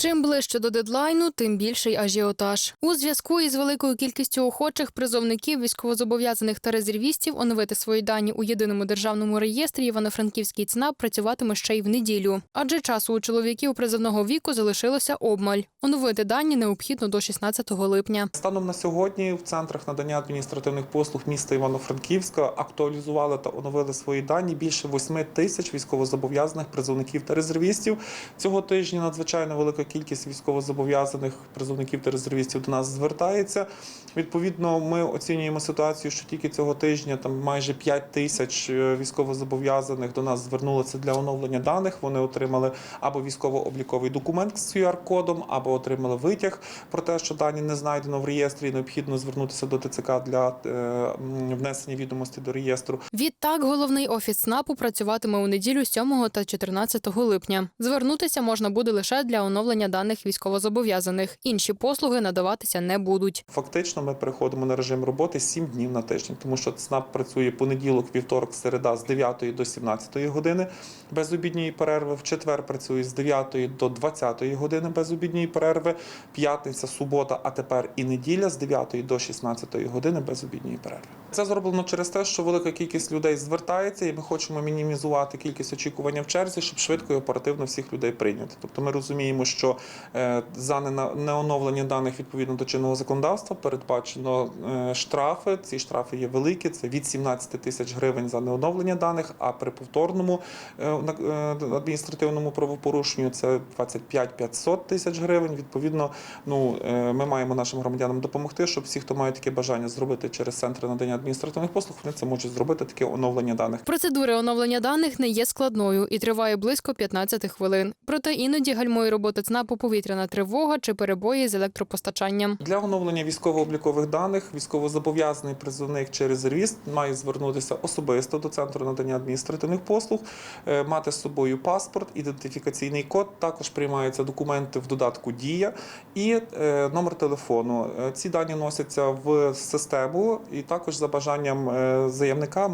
Чим ближче до дедлайну, тим більший ажіотаж. У зв'язку із великою кількістю охочих призовників, військовозобов'язаних та резервістів оновити свої дані у єдиному державному реєстрі Івано-Франківський ЦНАП працюватиме ще й в неділю. Адже часу у чоловіків призовного віку залишилося обмаль. Оновити дані необхідно до 16 липня. Станом на сьогодні в центрах надання адміністративних послуг міста Івано-Франківська актуалізували та оновили свої дані більше 8 тисяч військовозобов'язаних призовників та резервістів. Цього тижня надзвичайно велика кількість військовозобов'язаних призовників та резервістів до нас звертається. Відповідно, ми оцінюємо ситуацію, що тільки цього тижня там майже 5 тисяч е, військовозобов'язаних до нас звернулися для оновлення даних. Вони отримали або військово-обліковий документ з QR-кодом, або отримали витяг про те, що дані не знайдено в реєстрі. і Необхідно звернутися до ТЦК для е, внесення відомостей до реєстру. Відтак, головний офіс СНАПу працюватиме у неділю 7 та 14 липня. Звернутися можна буде лише для оновлення даних військовозобов'язаних. Інші послуги надаватися не будуть. Фактично, ми переходимо на режим роботи 7 днів на тиждень, тому що ЦНАП працює понеділок, вівторок, середа з 9 до 17 години без обідньої перерви. В четвер працює з 9 до 20 години без обідньої перерви. П'ятниця, субота, а тепер і неділя з 9 до 16 години без обідньої перерви. Це зроблено через те, що велика кількість людей звертається, і ми хочемо мінімізувати кількість очікування в черзі, щоб швидко і оперативно всіх людей прийняти. Тобто ми розуміємо, що е, за неоновлення даних відповідно до чинного законодавства передбачено е, штрафи. Ці штрафи є великі. Це від 17 тисяч гривень за неоновлення даних. А при повторному е, адміністративному правопорушенню це 25-500 тисяч гривень. Відповідно, ну ми маємо нашим громадянам допомогти, щоб всі, хто має таке бажання зробити через центри надання адміністративних послуг, вони це можуть зробити таке оновлення даних. Процедура оновлення даних не є складною і триває близько 15 хвилин. Проте іноді гальмує роботи ЦНАПу повітряна тривога чи перебої з електропостачанням. Для оновлення військово-облікових даних військовозобов'язаний призовник чи резервіст має звернутися особисто до центру надання адміністративних послуг, е, мати з собою паспорт, ідентифікаційний код. Також приймаються документи в додатку Дія і е, номер телефону. Е, Ці дані носяться в систему, і також за бажанням заявника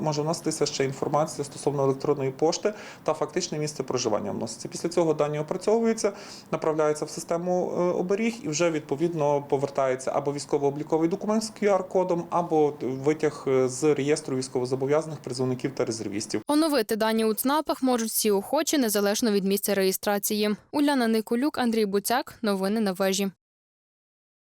може вноситися ще інформація стосовно електронної пошти та фактичне місце проживання вноситься. Після цього дані опрацьовуються, направляються в систему е, оберіг і вже відповідно повертається або військово-обліковий документ з QR-кодом, або витяг е, з реєстру військовозобов'язаних призовників та резервістів. Оновити дані у ЦНАПах можуть всі охочі незалежно від місця реєстрації. Уляна Николюк, Андрій Буцяк. Новини на вежі.